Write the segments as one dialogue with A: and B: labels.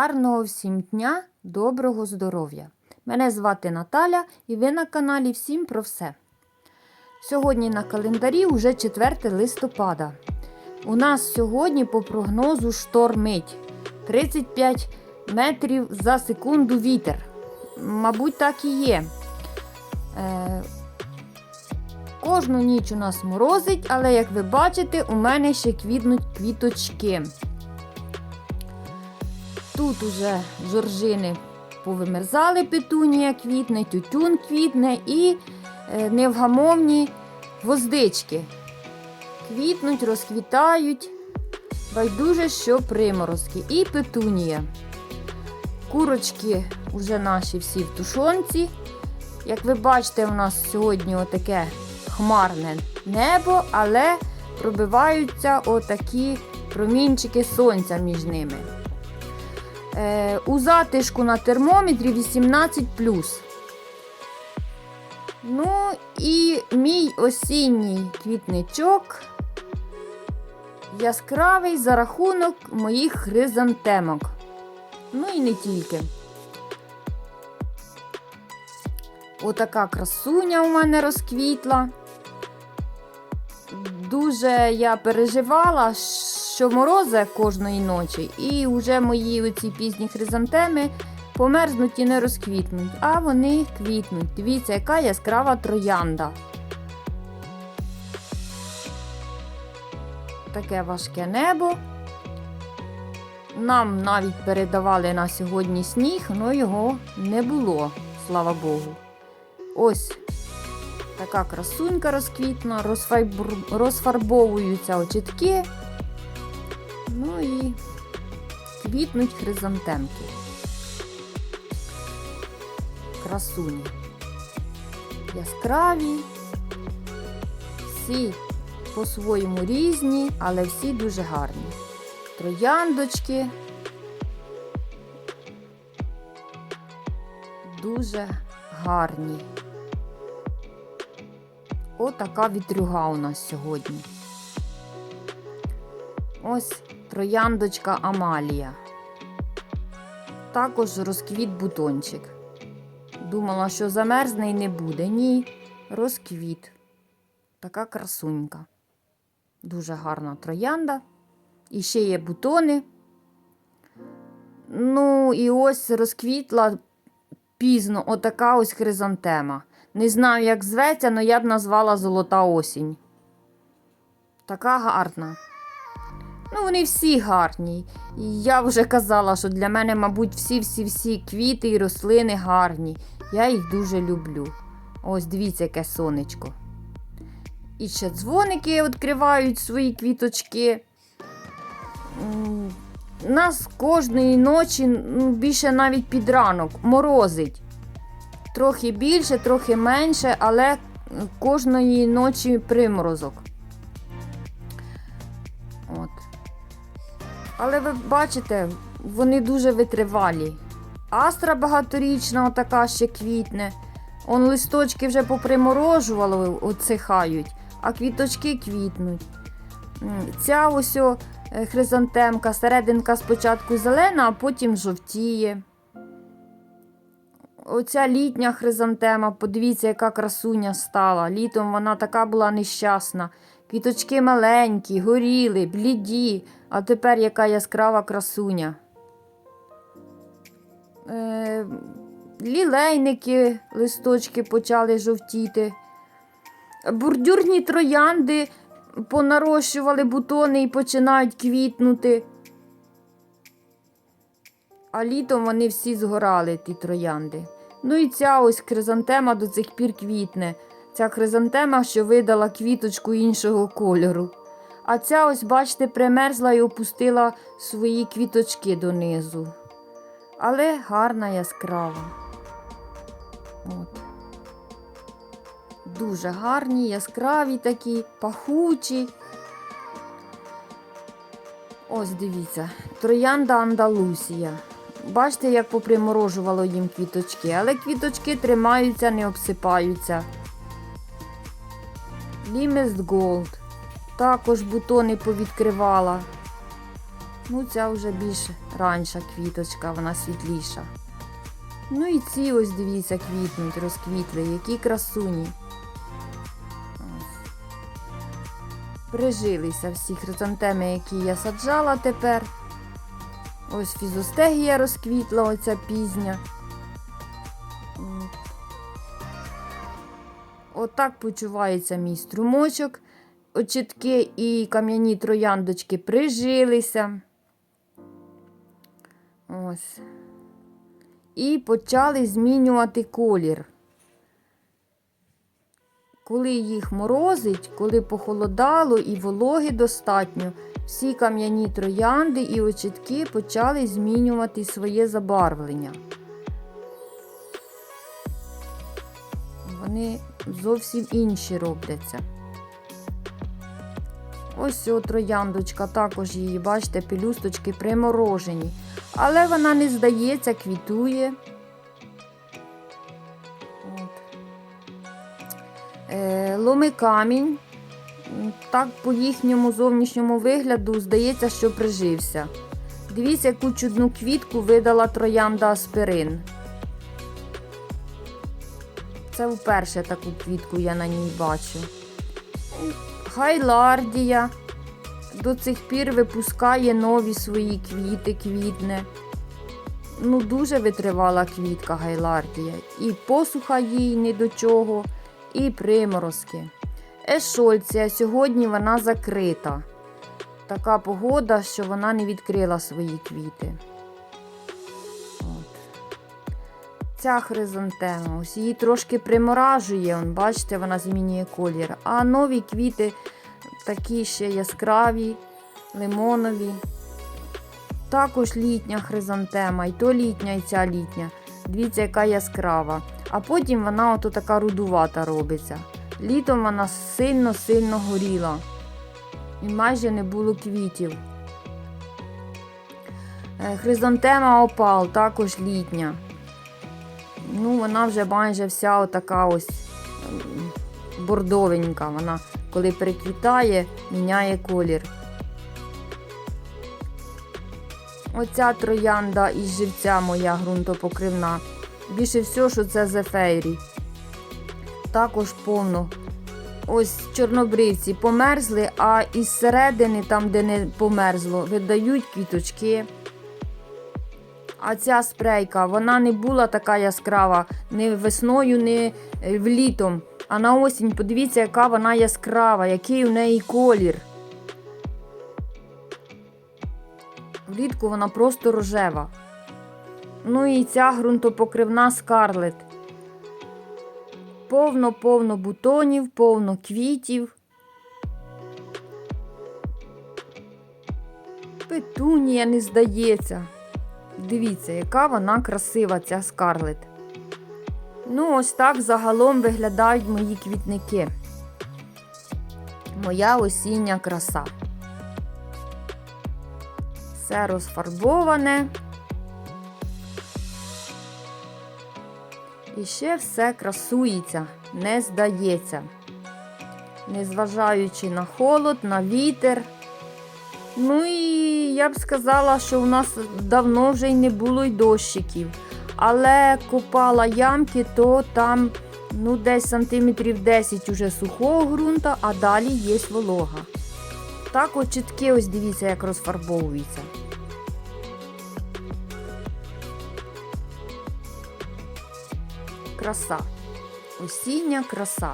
A: Гарного всім дня, доброго здоров'я! Мене звати Наталя і ви на каналі Всім про все. Сьогодні на календарі вже 4 листопада. У нас сьогодні по прогнозу штормить 35 метрів за секунду вітер. Мабуть, так і є. Е, кожну ніч у нас морозить, але як ви бачите, у мене ще квітнуть квіточки. Тут уже жоржини повимерзали петунія квітне, тютюн квітне і е, невгамовні гвоздички. Квітнуть, розквітають. Байдуже, що приморозки. І петунія. Курочки вже наші всі в тушонці. Як ви бачите, у нас сьогодні отаке хмарне небо, але пробиваються отакі промінчики сонця між ними. Е, у затишку на термометрі 18. Ну і мій осінній квітничок яскравий за рахунок моїх хризантемок. Ну і не тільки. Отака красуня у мене розквітла. Дуже я переживала, що морозе кожної ночі, і вже мої оці пізні хризантеми померзнуть і не розквітнуть, а вони квітнуть. Дивіться, яка яскрава троянда. Таке важке небо. Нам навіть передавали на сьогодні сніг, але його не було, слава Богу. Ось така красунька розквітна, розфарбовуються очітки. Ну і квітнуть хризантемки. Красуні. Яскраві. Всі по-своєму різні, але всі дуже гарні. Трояндочки. Дуже гарні. Отака вітрюга у нас сьогодні. Ось трояндочка Амалія. Також розквіт бутончик. Думала, що замерзне і не буде. Ні, розквіт. Така красунька. Дуже гарна троянда. І ще є бутони. Ну, і ось розквітла пізно отака ось хризантема. Не знаю, як зветься, але я б назвала золота осінь. Така гарна. Ну, вони всі гарні. Я вже казала, що для мене, мабуть, всі-всі-всі квіти і рослини гарні. Я їх дуже люблю. Ось дивіться, яке сонечко. І ще дзвоники відкривають свої квіточки. Нас кожної ночі, ну, більше навіть під ранок, морозить. Трохи більше, трохи менше, але кожної ночі приморозок. Але ви бачите, вони дуже витривалі. Астра багаторічна, така ще квітне. Он листочки вже поприморожували, оцихають, а квіточки квітнуть. Ця ось о, е, хризантемка, серединка спочатку зелена, а потім жовтіє. Оця літня хризантема, подивіться, яка красуня стала. Літом вона така була нещасна. Квіточки маленькі, горіли, бліді, а тепер яка яскрава красуня. Е, лілейники, листочки почали жовтіти. Бордюрні троянди понарощували бутони і починають квітнути. А літом вони всі згорали, ті троянди. Ну і ця ось хризантема до цих пір квітне. Ця хризантема, що видала квіточку іншого кольору. А ця ось, бачите, примерзла і опустила свої квіточки донизу. Але гарна яскрава. От. Дуже гарні, яскраві такі, пахучі. Ось дивіться, троянда Андалусія. Бачите, як поприморожувало їм квіточки, але квіточки тримаються, не обсипаються. Лімест Голд. Також бутони повідкривала. Ну, ця вже більш ранша квіточка, вона світліша. Ну і ці ось дивіться, квітнуть, розквітли, які красуні. Прижилися всі хризантеми, які я саджала тепер. Ось фізостегія розквітла, оця пізня. Отак почувається мій струмочок. Очітки і кам'яні трояндочки прижилися. Ось. І почали змінювати колір. Коли їх морозить, коли похолодало і вологи достатньо, всі кам'яні троянди і очітки почали змінювати своє забарвлення. Вони зовсім інші робляться. Ось о трояндочка, також її, бачите, пелюсточки приморожені. Але вона не здається, квітує. От. Е, ломи камінь. Так, по їхньому зовнішньому вигляду здається, що прижився. Дивіться, яку чудну квітку видала троянда аспирин. Це вперше таку квітку я на ній бачу. Хайлардія до цих пір випускає нові свої квіти, квітне. Ну, дуже витривала квітка Гайлардія. І посуха їй не до чого, і приморозки. Ешольція сьогодні вона закрита. Така погода, що вона не відкрила свої квіти. Ця хризантема, ось її трошки приморажує, он, бачите, вона змінює колір. А нові квіти такі ще яскраві, лимонові. Також літня хризантема, і то літня, і ця літня. Дивіться, яка яскрава. А потім вона ото така рудувата робиться. Літом вона сильно-сильно горіла. І майже не було квітів. Е, Хризантема опал, також літня. Ну, вона вже майже вся отака ось ем, бордовенька. Вона, коли переквітає, міняє колір. Оця троянда із живця моя ґрунтопокривна. Більше всього, що це зефейрі. Також повно. Ось чорнобривці померзли, а із середини, там, де не померзло, видають квіточки. А ця спрейка, вона не була така яскрава ні весною, ні е, влітом. А на осінь, подивіться, яка вона яскрава, який у неї колір. Влітку вона просто рожева. Ну і ця ґрунтопокривна скарлет. Повно-повно бутонів, повно квітів. Петунія не здається. Дивіться, яка вона красива, ця скарлет. Ну, ось так загалом виглядають мої квітники. Моя осіння краса. Все розфарбоване. І ще все красується, не здається. Незважаючи на холод, на вітер. Ну і я б сказала, що у нас давно вже й не було й дощиків. Але копала ямки, то там ну, десь сантиметрів 10 уже сухого ґрунта, а далі є волога. Так от чітки, ось дивіться, як розфарбовується. Краса. Осіння краса.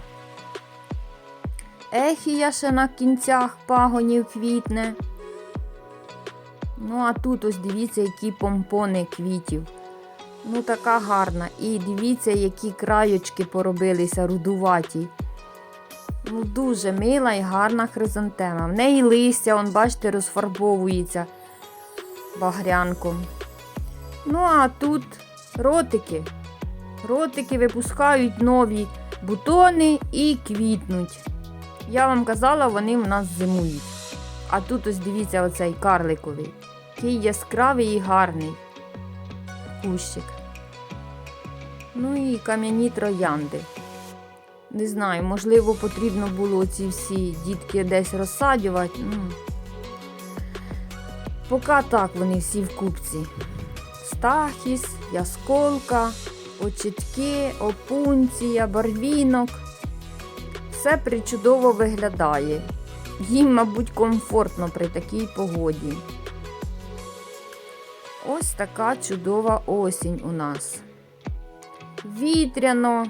A: Ехія ще на кінцях пагонів квітне. Ну, а тут ось дивіться, які помпони квітів. Ну, така гарна. І дивіться, які крайочки поробилися рудуваті. Ну, дуже мила і гарна хризантема. В неї листя, он, бачите, розфарбовується багрянком. Ну, а тут ротики. Ротики випускають нові бутони і квітнуть. Я вам казала, вони в нас зимують. А тут ось дивіться оцей карликовий. Який яскравий і гарний кущик. Ну і кам'яні троянди. Не знаю, можливо, потрібно було ці всі дітки десь розсадювати. Ну. Поки так вони всі в купці. Стахіс, ясколка, очітки, опунція, барвінок. Все причудово виглядає. Їм, мабуть, комфортно при такій погоді. Ось така чудова осінь у нас. Вітряно.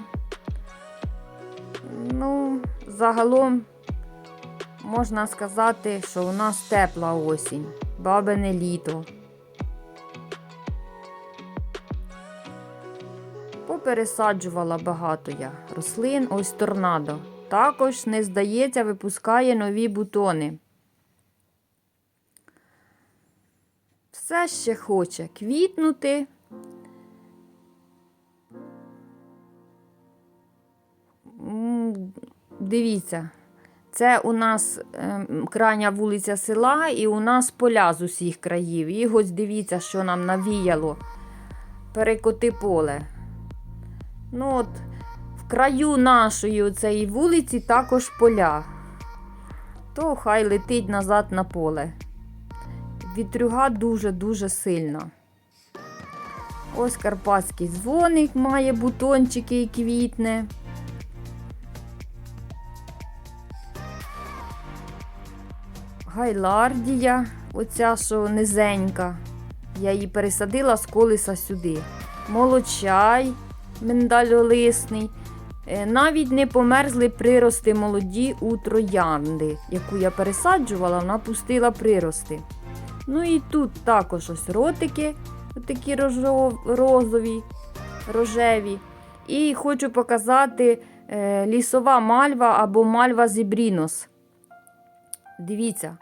A: Ну, загалом можна сказати, що у нас тепла осінь, бабине літо. Попересаджувала багато я рослин, ось торнадо. Також, не здається, випускає нові бутони. Все ще хоче квітнути. Дивіться, це у нас ем, крайня вулиця села, і у нас поля з усіх країв. І ось дивіться, що нам навіяло. Перекоти поле. Ну от, в краю нашої цієї вулиці також поля. То хай летить назад на поле. Вітрюга дуже-дуже сильна. Ось карпатський дзвоник має бутончики і квітне. Гайлардія, оця що низенька. Я її пересадила з колеса сюди. Молочай миндальолисний. Е, Навіть не померзли прирости молоді у троянди, яку я пересаджувала, вона пустила прирости. Ну і тут також ось ротики, такі розові, рожеві. І хочу показати е, лісова мальва або мальва зібрінос. Дивіться,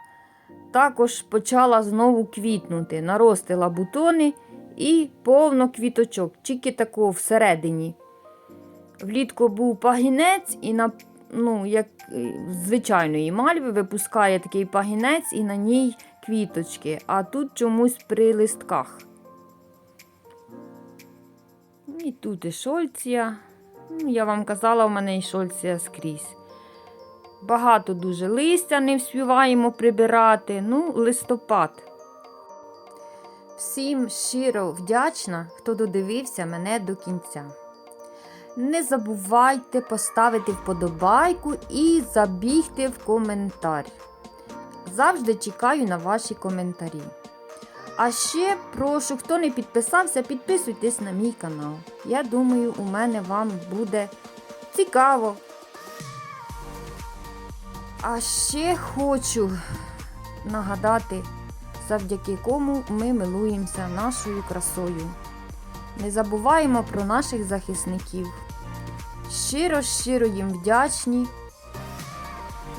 A: також почала знову квітнути, наростила бутони і повно квіточок, тільки тако всередині. Влітку був пагінець, і на, ну, як е, звичайної мальви випускає такий пагінець і на ній квіточки, а тут чомусь при листках. І тут і шольція. Ну, я вам казала, у мене і шольція скрізь. Багато дуже листя не вспіваємо прибирати. Ну, листопад. Всім щиро вдячна, хто додивився мене до кінця. Не забувайте поставити вподобайку і забігти в коментар. Завжди чекаю на ваші коментарі. А ще прошу, хто не підписався, підписуйтесь на мій канал. Я думаю, у мене вам буде цікаво. А ще хочу нагадати, завдяки кому ми милуємося нашою красою. Не забуваємо про наших захисників. Щиро, щиро їм вдячні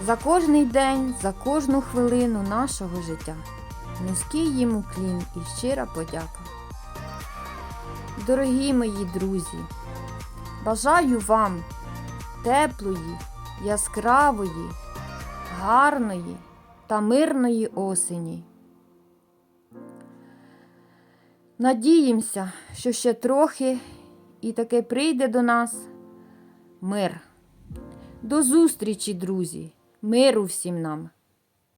A: за кожний день, за кожну хвилину нашого життя. Низький їм уклін і щира подяка. Дорогі мої друзі, бажаю вам теплої, яскравої, гарної та мирної осені. Надіємося, що ще трохи і таки прийде до нас мир. До зустрічі, друзі! Миру всім нам!